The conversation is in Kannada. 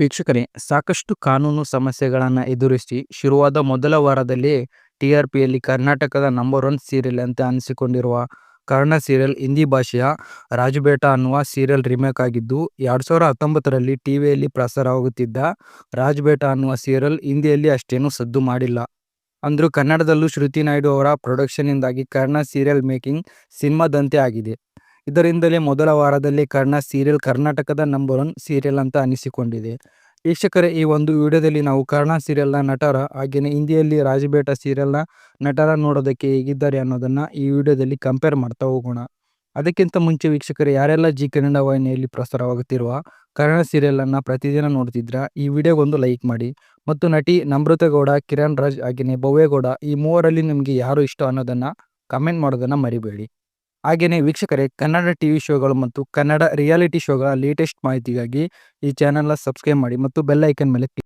ವೀಕ್ಷಕರೇ, ಸಾಕಷ್ಟು ಕಾನೂನು ಸಮಸ್ಯೆಗಳನ್ನು ಎದುರಿಸಿ ಶುರುವಾದ ಮೊದಲ ವಾರದಲ್ಲಿ ಟಿ ಆರ್ ಪಿಯಲ್ಲಿ ಕರ್ನಾಟಕದ ನಂಬರ್ ಒನ್ ಸೀರಿಯಲ್ ಅಂತ ಅನಿಸಿಕೊಂಡಿರುವ ಕರ್ಣ ಸೀರಿಯಲ್ ಹಿಂದಿ ಭಾಷೆಯ ರಾಜಬೇಟ ಅನ್ನುವ ಸೀರಿಯಲ್ ರಿಮೇಕ್ ಆಗಿದ್ದು, ಎರಡು ಸಾವಿರ ಹತ್ತೊಂಬತ್ತರಲ್ಲಿ ಟಿವಿಯಲ್ಲಿ ಪ್ರಸಾರವಾಗುತ್ತಿದ್ದ ರಾಜಬೇಟ ಅನ್ನುವ ಸೀರಿಯಲ್ ಹಿಂದಿಯಲ್ಲಿ ಅಷ್ಟೇನು ಸದ್ದು ಮಾಡಿಲ್ಲ. ಅಂದರೂ ಕನ್ನಡದಲ್ಲೂ ಶ್ರುತಿ ನಾಯ್ಡು ಅವರ ಪ್ರೊಡಕ್ಷನ್ನಿಂದಾಗಿ ಕರ್ಣ ಸೀರಿಯಲ್ ಮೇಕಿಂಗ್ ಸಿನಿಮಾದಂತೆ ಆಗಿದೆ. ಇದರಿಂದಲೇ ಮೊದಲ ವಾರದಲ್ಲಿ ಕರ್ಣ ಸೀರಿಯಲ್ ಕರ್ನಾಟಕದ ನಂಬರ್ ಒನ್ ಸೀರಿಯಲ್ ಅಂತ ಅನಿಸಿಕೊಂಡಿದೆ. ವೀಕ್ಷಕರೇ, ಈ ಒಂದು ವಿಡಿಯೋದಲ್ಲಿ ನಾವು ಕರ್ಣ ಸೀರಿಯಲ್ನ ನಟರ ಹಾಗೆಯೇ ಹಿಂದಿಯಲ್ಲಿ ರಾಜಬೇಟ ಸೀರಿಯಲ್ನ ನಟರ ನೋಡೋದಕ್ಕೆ ಹೇಗಿದ್ದಾರೆ ಅನ್ನೋದನ್ನು ಈ ವಿಡಿಯೋದಲ್ಲಿ ಕಂಪೇರ್ ಮಾಡ್ತಾ ಹೋಗೋಣ. ಅದಕ್ಕಿಂತ ಮುಂಚೆ ವೀಕ್ಷಕರೇ, ಯಾರೆಲ್ಲ ಜಿ ಕನ್ನಡ ವಾಹಿನಿಯಲ್ಲಿ ಪ್ರಸಾರವಾಗುತ್ತಿರುವ ಕನ್ನಡ ಸೀರಿಯಲನ್ನು ಪ್ರತಿದಿನ ನೋಡ್ತಿದ್ರ, ಈ ವಿಡಿಯೋಗೊಂದು ಲೈಕ್ ಮಾಡಿ. ಮತ್ತು ನಟಿ ನಮ್ರತಗೌಡ, ಕಿರಣ್ ರಾಜ್ ಹಾಗೆಯೇ ಭವ್ಯಗೌಡ, ಈ ಮೂವರಲ್ಲಿ ನಿಮಗೆ ಯಾರು ಇಷ್ಟ ಅನ್ನೋದನ್ನು ಕಮೆಂಟ್ ಮಾಡೋದನ್ನು ಮರಿಬೇಡಿ. ಹಾಗೆಯೇ ವೀಕ್ಷಕರೇ, ಕನ್ನಡ ಟಿವಿ ಶೋಗಳು ಮತ್ತು ಕನ್ನಡ ರಿಯಾಲಿಟಿ ಶೋಗಳ ಲೇಟೆಸ್ಟ್ ಮಾಹಿತಿಗಾಗಿ ಈ ಚಾನೆಲ್ನ ಸಬ್ಸ್ಕ್ರೈಬ್ ಮಾಡಿ ಮತ್ತು ಬೆಲ್ ಐಕನ್ ಮೇಲೆ ಕ್ಲಿಕ್